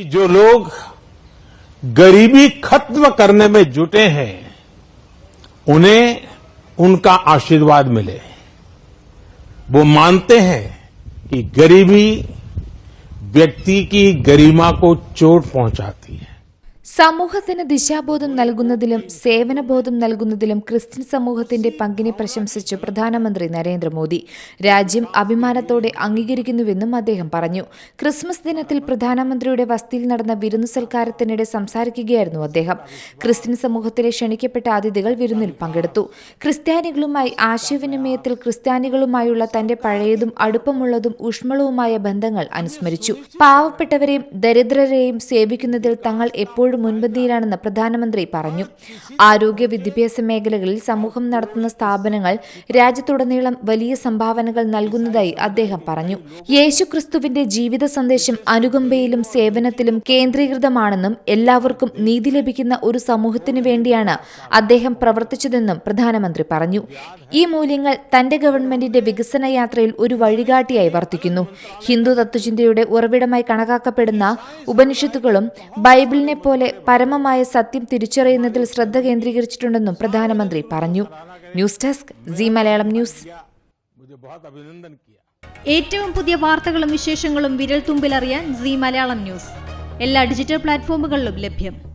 जो लोग गरीबी खत्म करने में जुटे हैं, उन्हें उनका आशीर्वाद मिले। वो मानते हैं कि गरीबी व्यक्ति की गरिमा को चोट पहुंचाती है। സമൂഹത്തിന് ദിശാബോധം നൽകുന്നതിലും സേവനബോധം നൽകുന്നതിലും ക്രിസ്ത്യൻ സമൂഹത്തിന്റെ പങ്കിനെ പ്രശംസിച്ചു പ്രധാനമന്ത്രി നരേന്ദ്രമോദി. രാജ്യം അഭിമാനത്തോടെ അംഗീകരിക്കുന്നുവെന്നും അദ്ദേഹം പറഞ്ഞു. ക്രിസ്മസ് ദിനത്തിൽ പ്രധാനമന്ത്രിയുടെ വസതിയിൽ നടന്ന വിരുന്നു സൽക്കാരത്തിനിടെ സംസാരിക്കുകയായിരുന്നു അദ്ദേഹം. ക്രിസ്ത്യൻ സമൂഹത്തിലെ ക്ഷണിക്കപ്പെട്ട അതിഥികൾ വിരുന്നിൽ പങ്കെടുത്തു. ക്രിസ്ത്യാനികളുമായി ആശയവിനിമയത്തിൽ ക്രിസ്ത്യാനികളുമായുള്ള തന്റെ പഴയതും അടുപ്പമുള്ളതും ഊഷ്മളവുമായ ബന്ധങ്ങൾ അനുസ്മരിച്ചു. പാവപ്പെട്ടവരെയും ദരിദ്രരെയും സേവിക്കുന്നതിൽ തങ്ങൾ എപ്പോഴും മുൻപന്തിയിലാണെന്ന് പ്രധാനമന്ത്രി പറഞ്ഞു. ആരോഗ്യ വിദ്യാഭ്യാസ മേഖലകളിൽ സമൂഹം നടത്തുന്ന സ്ഥാപനങ്ങൾ രാജ്യത്തുടനീളം വലിയ സംഭാവനകൾ നൽകുന്നതായി അദ്ദേഹം പറഞ്ഞു. യേശുക്രിസ്തുവിന്റെ ജീവിത സന്ദേശം അനുകമ്പയിലും സേവനത്തിലും കേന്ദ്രീകൃതമാണെന്നും എല്ലാവർക്കും നീതി ലഭിക്കുന്ന ഒരു സമൂഹത്തിനു വേണ്ടിയാണ് അദ്ദേഹം പ്രവർത്തിച്ചതെന്നും പ്രധാനമന്ത്രി പറഞ്ഞു. ഈ മൂല്യങ്ങൾ തന്റെ ഗവൺമെന്റിന്റെ വികസന യാത്രയിൽ ഒരു വഴികാട്ടിയായി വർത്തിക്കുന്നു. ഹിന്ദു തത്വചിന്തയുടെ ഉറവിടമായി കണക്കാക്കപ്പെടുന്ന ഉപനിഷത്തുകളും ബൈബിളിനെ പോലെ പരമമായ സത്യം തിരിച്ചറിയുന്നതിൽ ശ്രദ്ധ കേന്ദ്രീകരിച്ചിട്ടുണ്ടെന്നും പ്രധാനമന്ത്രി പറഞ്ഞു. News desk Zee Malayalam news. ഏറ്റവും പുതിയ വാർത്തകളും വിശേഷങ്ങളും വിരൽ തുമ്പിലറിയാൻ സി മലയാളം ന്യൂസ്. എല്ലാ ഡിജിറ്റൽ പ്ലാറ്റ്ഫോമുകളിലും ലഭ്യം.